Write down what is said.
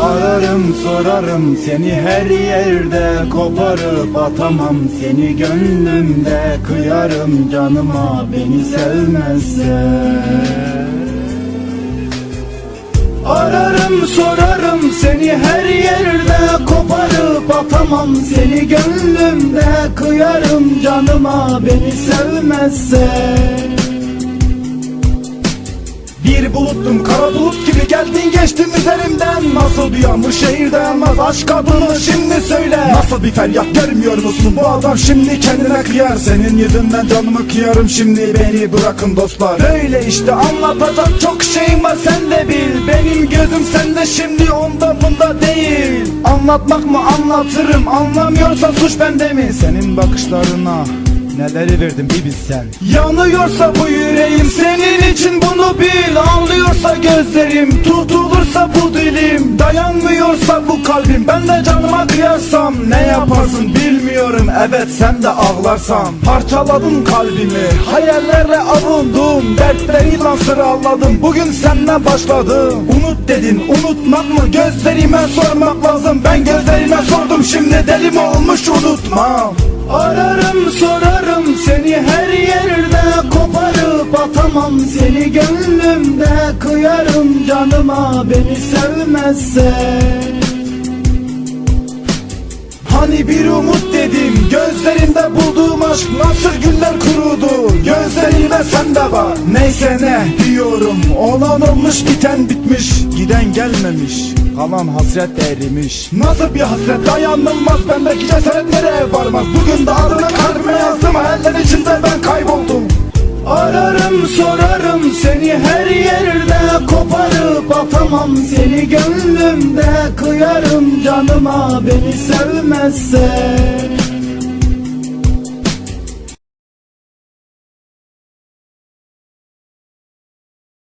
Ararım sorarım seni her yerde Koparıp atamam. Seni gönlümde Kıyarım canıma beni sevmezse. Ararım sorarım seni her yerde Koparıp atamam. Seni gönlümde Kıyarım canıma beni sevmezse bir buluttum kara bulut gibi geldin geçtin üzerimden Nasıl bir yağmur şehirde yanmaz aşk adını şimdi söyle. Nasıl bir feryat görmüyor musun bu adam? Şimdi kendine kıyar Senin yüzünden canımı kıyarım şimdi. Beni bırakın dostlar Böyle işte anlatacak çok şeyim var sen de bil. Benim gözüm sende şimdi onda bunda değil. Anlatmak mı anlatırım anlamıyorsa suç bende mi? Senin bakışlarına Neleri verdim bir bilsen. Yanıyorsa bu yüreğim senin için bunu bil. Ağlıyorsa gözlerim tutulursa bu dilim. Dayanmıyorsa bu kalbim ben de canıma kıyarsam Ne yaparsın bilmiyorum evet sen de ağlarsan. Parçaladın kalbimi hayallerle avundum. Dertleriyle sıraladım bugün senden başladım. Unut dedin unutmak mı? Gözlerime sormak lazım. Ben gözlerime sordum şimdi deli mi olmuş unutmam. Ararım Koparıp atamam seni gönlümde Kıyarım canıma beni sevmezse. Hani bir umut dedim Gözlerinde bulduğum aşk nasıl güller kurudu? Gözlerinde sen de var Neyse ne diyorum. Olan olmuş biten bitmiş Giden gelmemiş. Kalan hasret erimiş. Nasıl bir hasret dayanılmaz Bendeki cesaret nereye varmaz. Bugün Ararım sorarım seni her yerde. Koparıp atamam seni gönlümde Kıyarım canıma beni sevmezse